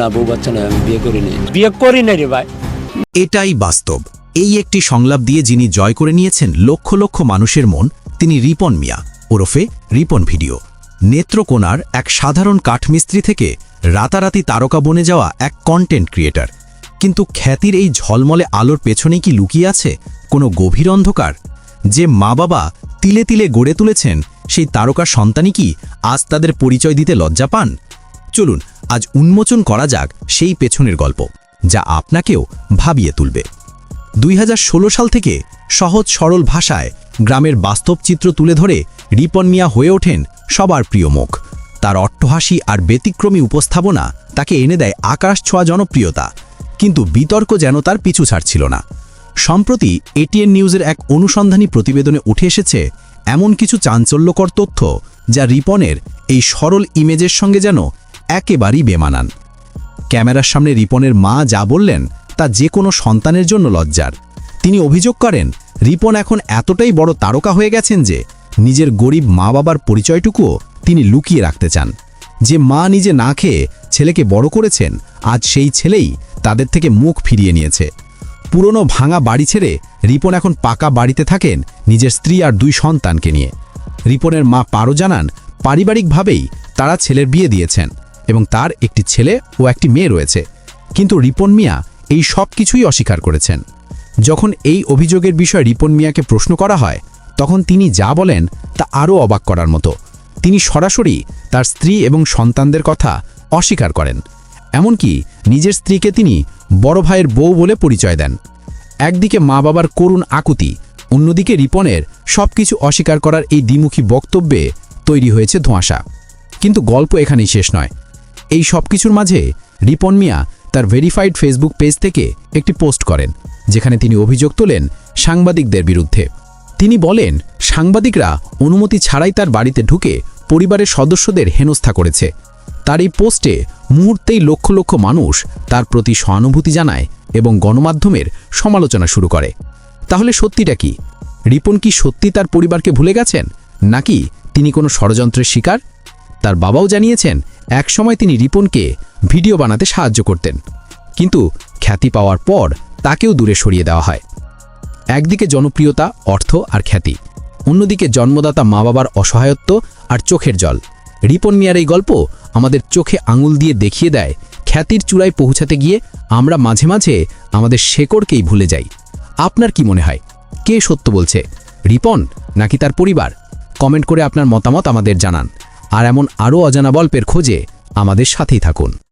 না বউ বাচ্চা নয় আমি বিয়ে করিনি বিয়ে করি না রে ভাই। এটাই বাস্তব। এই একটি সংলাপ দিয়ে যিনি জয় করে নিয়েছেন লক্ষ লক্ষ মানুষের মন তিনি রিপন মিয়া ওরফে রিপন ভিডিও। নেত্রকোনার এক সাধারণ কাঠমিস্ত্রি থেকে রাতারাতি তারকা বনে যাওয়া এক কন্টেন্ট ক্রিয়েটার কিন্তু খ্যাতির এই ঝলমলে আলোর পেছনে কি লুকিয়ে আছে কোনো গভীর অন্ধকার? যে মা বাবা তিলে তিলে গড়ে তুলেছেন সেই তারকার সন্তানই কি আজ তাদের পরিচয় দিতে লজ্জা পান? চলুন আজ উন্মোচন করা যাক সেই পেছনের গল্প, যা আপনাকেও ভাবিয়ে তুলবে। দুই হাজার ষোলো সাল থেকে সহজ সরল ভাষায় গ্রামের বাস্তব চিত্র তুলে ধরে রিপন মিয়া হয়ে ওঠেন সবার প্রিয় মুখ। তার অট্টহাসি আর ব্যতিক্রমী উপস্থাপনা তাকে এনে দেয় আকাশ ছোঁয়া জনপ্রিয়তা, কিন্তু বিতর্ক যেন তার পিছু ছাড়ছিল না। সম্প্রতি এটিএন নিউজের এক অনুসন্ধানী প্রতিবেদনে উঠে এসেছে এমন কিছু চাঞ্চল্যকর তথ্য, যা রিপনের এই সরল ইমেজের সঙ্গে যেন একেবারেই বেমানান। ক্যামেরার সামনে রিপনের মা যা বললেন তা যে কোনো সন্তানের জন্য লজ্জার। তিনি অভিযোগ করেন, রিপন এখন এতটাই বড় তারকা হয়ে গেছেন যে নিজের গরিব মা বাবার পরিচয়টুকুও তিনি লুকিয়ে রাখতে চান। যে মা নিজে না খেয়ে ছেলেকে বড় করেছেন, আজ সেই ছেলেই তাদের থেকে মুখ ফিরিয়ে নিয়েছে। পুরনো ভাঙা বাড়ি ছেড়ে রিপন এখন পাকা বাড়িতে থাকেন নিজের স্ত্রী আর দুই সন্তানকে নিয়ে। রিপনের মা পারো জানান, পারিবারিকভাবেই তারা ছেলের বিয়ে দিয়েছেন। এবং তার একটি ছেলে ও একটি মেয়ে রয়েছে। কিন্তু রিপন মিয়া এই সব কিছুই অস্বীকার করেছেন। যখন এই অভিযোগের বিষয়ে রিপন মিয়াকে প্রশ্ন করা হয়, তখন তিনি যা বলেন তা আরও অবাক করার মতো। তিনি সরাসরি তার স্ত্রী এবং সন্তানদের কথা অস্বীকার করেন। এমনকি নিজের স্ত্রীকে তিনি বড় ভাইয়ের বউ বলে পরিচয় দেন। একদিকে মা বাবার করুণ আকুতি, অন্যদিকে রিপনের সবকিছু অস্বীকার করার এই দ্বিমুখী বক্তব্যে তৈরি হয়েছে ধোঁয়াশা। কিন্তু গল্প এখানেই শেষ নয়। এই সব কিছুর মাঝে রিপন মিয়া তার ভেরিফাইড ফেসবুক পেজ থেকে একটি পোস্ট করেন, যেখানে তিনি অভিযোগ তোলেন সাংবাদিকদের বিরুদ্ধে। তিনি বলেন, সাংবাদিকরা অনুমতি ছাড়াই তার বাড়িতে ঢুকে পরিবারের সদস্যদের হেনস্থা করেছে। তার এই পোস্টে মুহূর্তেই লক্ষ লক্ষ মানুষ তার প্রতি সহানুভূতি জানায় এবং গণমাধ্যমের সমালোচনা শুরু করে। তাহলে সত্যিটা কি? রিপন কি সত্যি তার পরিবারকে ভুলে গেছেন? নাকি তিনি কোনো ষড়যন্ত্রের শিকার? তার বাবাও জানিয়েছেন একসময় তিনি রিপনকে ভিডিও বানাতে সাহায্য করতেন। কিন্তু খ্যাতি পাওয়ার পর তাকেও দূরে সরিয়ে দেওয়া হয়। একদিকে জনপ্রিয়তা, অর্থ আর খ্যাতি। অন্যদিকে জন্মদাতা মা বাবার অসহায়ত্ব আর চোখের জল। রিপন মিয়ার এই গল্প আমাদের চোখে আঙুল দিয়ে দেখিয়ে দেয়, খ্যাতির চূড়ায় পৌঁছাতে গিয়ে আমরা মাঝে মাঝে আমাদের শেকড়কেই ভুলে যাই। আপনার কি মনে হয়? কে সত্য বলছে? রিপন নাকি তার পরিবার? কমেন্ট করে আপনার মতামত আমাদের জানান। আর এমন আরও অজানা গল্পের খোঁজে আমাদের সাথেই থাকুন।